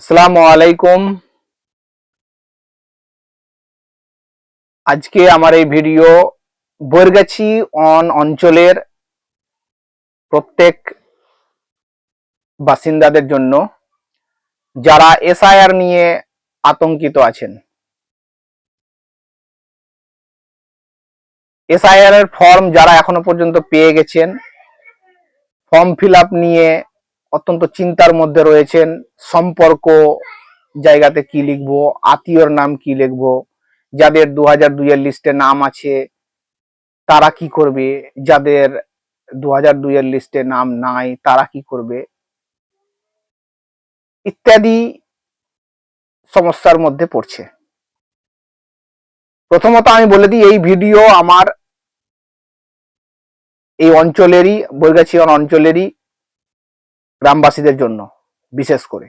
আসসালামু আলাইকুম। আজকে আমার এই ভিডিও বৈরগাছি অন অঞ্চলের প্রত্যেক বাসিন্দাদের জন্য যারা এসআইআর নিয়ে আতঙ্কিত আছেন। এসআইআর এর ফর্ম যারা এখনও পর্যন্ত পেয়ে গেছেন, ফর্ম ফিল নিয়ে অত্যন্ত চিন্তার মধ্যে রয়েছেন। সম্পর্ক জায়গাতে কি লিখব? আত্মীয়র নাম কি লিখব? যাদের দু হাজার দুইয়ের লিস্টে নাম আছে, তারা কি করবে? যাদের দু হাজার দুইয়ের লিস্টে নাম নাই, তারা কি করবে? ইত্যাদি সমস্যার মধ্যে পড়ছে। প্রথমত আমি বলে দিই, এই ভিডিও আমার এই অঞ্চলেরই, বৈগাছিয়ন অঞ্চলেরই গ্রামবাসীদের জন্য, বিশেষ করে।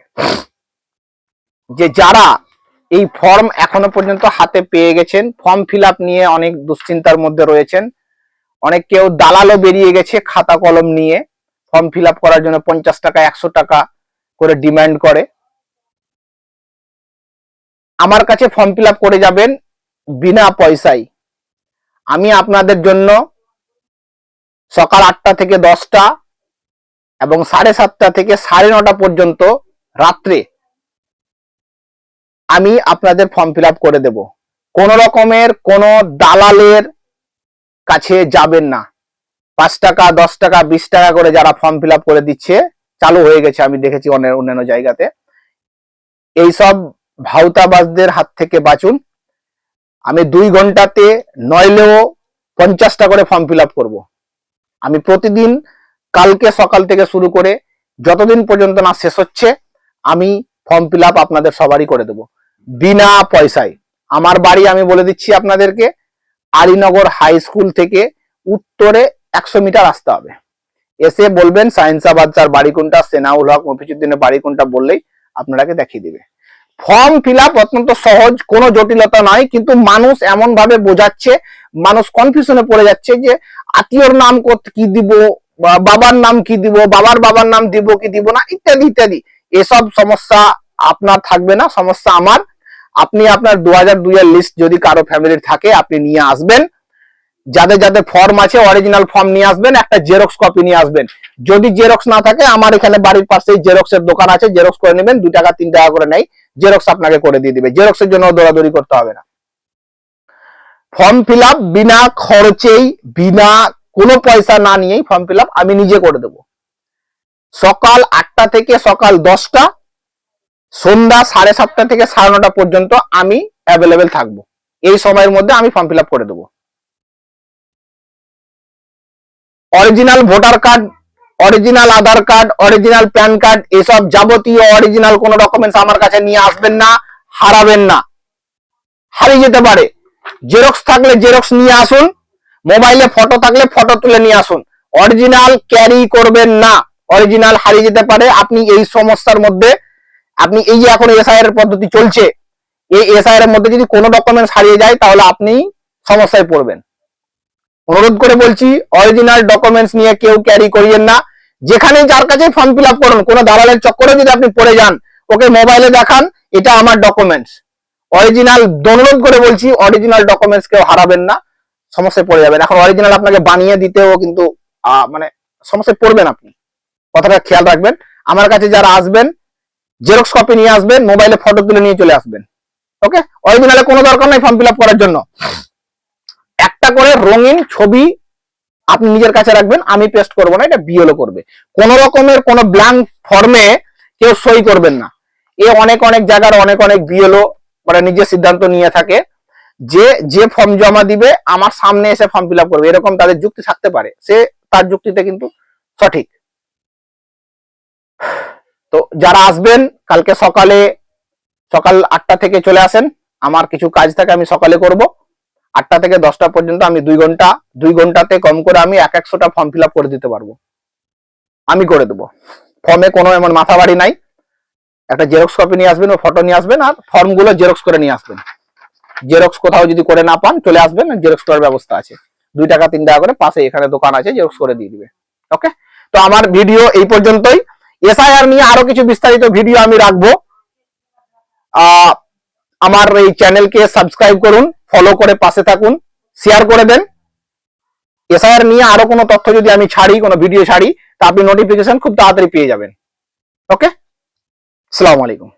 যে যারা এই ফর্ম এখনও পর্যন্ত হাতে পেয়ে গেছেন ফর্ম ফিল নিয়ে অনেক দুশ্চিন্তার মধ্যে রয়েছেন। অনেক কেউ দালালও বেরিয়ে গেছে খাতা কলম নিয়ে ফর্ম ফিল করার জন্য পঞ্চাশ টাকা, একশো টাকা করে ডিমান্ড করে। আমার কাছে ফর্ম ফিল করে যাবেন বিনা পয়সায়। আমি আপনাদের জন্য সকাল আটটা থেকে দশটা এবং সাড়ে সাতটা থেকে সাড়ে নটা পর্যন্ত রাত্রে আমি আপনাদের ফর্ম ফিল করে দেব। কোন রকমের কোন দালালের কাছে যাবেন না। পাঁচ টাকা, দশ টাকা, বিশ টাকা করে যারা ফর্ম ফিল করে দিচ্ছে, চালু হয়ে গেছে, আমি দেখেছি অনেক অন্যান্য জায়গাতে। এইসব ভাউতাবাজদের হাত থেকে বাঁচুন। আমি দুই ঘন্টাতে নইলেও পঞ্চাশটা করে ফর্ম ফিল করব। আমি প্রতিদিন কালকে সকাল থেকে শুরু করে যতদিন পর্যন্ত না শেষ হচ্ছে, আমি ফর্ম ফিল আপনাদের সবারই করে দেব। বিনা পয়সায়। আমার বাড়ি আমি বলে দিচ্ছি আপনাদেরকে, আলীনগর হাই স্কুল থেকে উত্তরে একশো মিটার আসতে হবে। এসে বলবেন সায়েন্সাবাদ স্যার বাড়ি কোনটা, সেনাউল হক মফিজুদ্দিনের বাড়ি কোনটা বললেই আপনারাকে দেখিয়ে দিবে। ফর্ম ফিল আপ অত্যন্ত সহজ, কোনো জটিলতা নয়, কিন্তু মানুষ এমন ভাবে বোঝাচ্ছে, মানুষ কনফিউশনে পড়ে যাচ্ছে যে আত্মীয়র নাম কি দিব বাবার নাম কি দিব, বাবার বাবার নাম দিব কি দিব না, ইত্যাদি ইত্যাদি। এসব সমস্যা আপনার থাকবে না, সমস্যা আমার। আপনি আপনার দু হাজার দুইয়ের লিস্ট যদি কারও ফ্যামিলির থাকে, আপনি নিয়ে আসবেন। যাদের যাদের ফর্ম আছে অরিজিনাল ফর্ম নিয়ে আসবেন, একটা জেরক্স কপি নিয়ে আসবেন। যদি জেরক্স না থাকে, আমার এখানে বাড়ির পাশেই জেরক্স এর দোকান আছে জেরক্স করে নেবেন দু টাকা, তিন টাকা করে নেই জেরক্স আপনাকে করে দিয়ে দিবে। জেরক্সের জন্য দৌড়াদৌড়ি করতে হবে না। ফর্ম ফিল বিনা খরচেই, বিনা কোনো পয়সা না নিয়েই ফর্ম ফিল আমি নিজে করে দেব। সকাল আটটা থেকে সকাল দশটা, সন্ধ্যা সাড়ে সাতটা থেকে সাড়ে নটা পর্যন্ত আমি অ্যাভেলেবেল থাকব। এই সময়ের মধ্যে আমি ফর্ম ফিল করে দেবো। Original voter card original Aadhaar card original PAN card এসব যাবতীয় অরিজিনাল কোন ডকুমেন্টস আমার কাছে নিয়ে আসবেন না, হারাবেন না। হারিয়ে যেতে পারে। জেরক্স থাকলে জেরক্স নিয়ে আসুন। মোবাইলে ফটো থাকলে ফটো তুলে নিয়ে আসুন। অরিজিনাল ক্যারি করবেন না। অরিজিনাল হারিয়ে যেতে পারে। আপনি এই সমস্যার মধ্যে, আপনি এই যে এখন এসআইআর পদ্ধতি চলছে, এই এসআইআর এর মধ্যে যদি কোনো ডকুমেন্টস হারিয়ে যায়, তাহলে আপনি সমস্যায় পড়বেন। অনুরোধ করে বলছি অরিজিনাল ডকুমেন্টস নিয়ে কেউ ক্যারি করিয়েন না। যেখানে যার কাছে ফর্ম ফিল আপ করুন, কোনো দালালের চক্করে যদি আপনি পড়ে যান, ওকে মোবাইলে দেখান, এটা আমার ডকুমেন্টস অরিজিনাল অনুরোধ করে বলছি অরিজিনাল ডকুমেন্টস কেউ হারাবেন না। সমস্যায় পড়ে যাবেন। এখন অরিজিনাল আপনাকে বানিয়ে দিতেও কিন্তু মানে সমস্যায় পড়বেন আপনি। কথাটা খেয়াল রাখবেন। আমার কাছে যারা আসবেন জেরক্স কপি নিয়ে আসবেন মোবাইলে ফটো তুলে নিয়ে চলে আসবেন। ওকে অরিজিনালে কোনো দরকার নাই ফর্ম ফিল করার জন্য। একটা করে রঙিন ছবি আপনি নিজের কাছে রাখবেন, আমি পেস্ট করব না, এটা বিএলও করবে। কোন রকমের কোন ব্ল্যাঙ্ক ফর্মে কেউ সই করবেন না। এ অনেক অনেক জায়গার অনেক অনেক বিএলও মানে নিজের সিদ্ধান্ত নিয়ে থাকে। যে যে ফর্ম জমা দিবে, আমার সামনে এসে ফর্ম ফিল করবে। এরকম তাদের যুক্তি থাকতে পারে। সে তার যুক্তিতে কিন্তু সঠিক। তো যারা আসবেন, কালকে সকালে, সকাল আটটা থেকে চলে আসেন, আমার কিছু কাজ থাকে আমি সকালে করব। আটটা থেকে দশটা পর্যন্ত আমি দুই ঘণ্টা, দুই ঘন্টাতে কম করে আমি এক একশোটা ফর্ম ফিল করে দিতে পারব। আমি করে দেবো। ফর্মে কোনো এমন মাথা বাড়ি নাই। একটা জেরক্স কপি নিয়ে আসবেন, ও ফটো নিয়ে আসবেন, আর ফর্মগুলো জেরক্স করে নিয়ে আসবেন। জেরক্স কোথাও যদি করে না পান, চলে আসবেন জেরক্স করার ব্যবস্থা আছে। দুই টাকা, তিন টাকা করে পাশে এখানে দোকান আছে জেরক্স করে দিয়ে দিবে। ওকে তো আমার ভিডিও এই পর্যন্তই। এসআইআর নিয়ে আরও কিছু বিস্তারিত ভিডিও আমি রাখব। আমার এই চ্যানেলকে সাবস্ক্রাইব করুন ফলো করে পাশে থাকুন শেয়ার করে দেন। এসআইআর নিয়ে আরও কোনো তথ্য যদি আমি ছাড়ি, কোনো ভিডিও ছাড়ি, তা আপনি নোটিফিকেশন খুব তাড়াতাড়ি পেয়ে যাবেন। ওকে আসসালামু আলাইকুম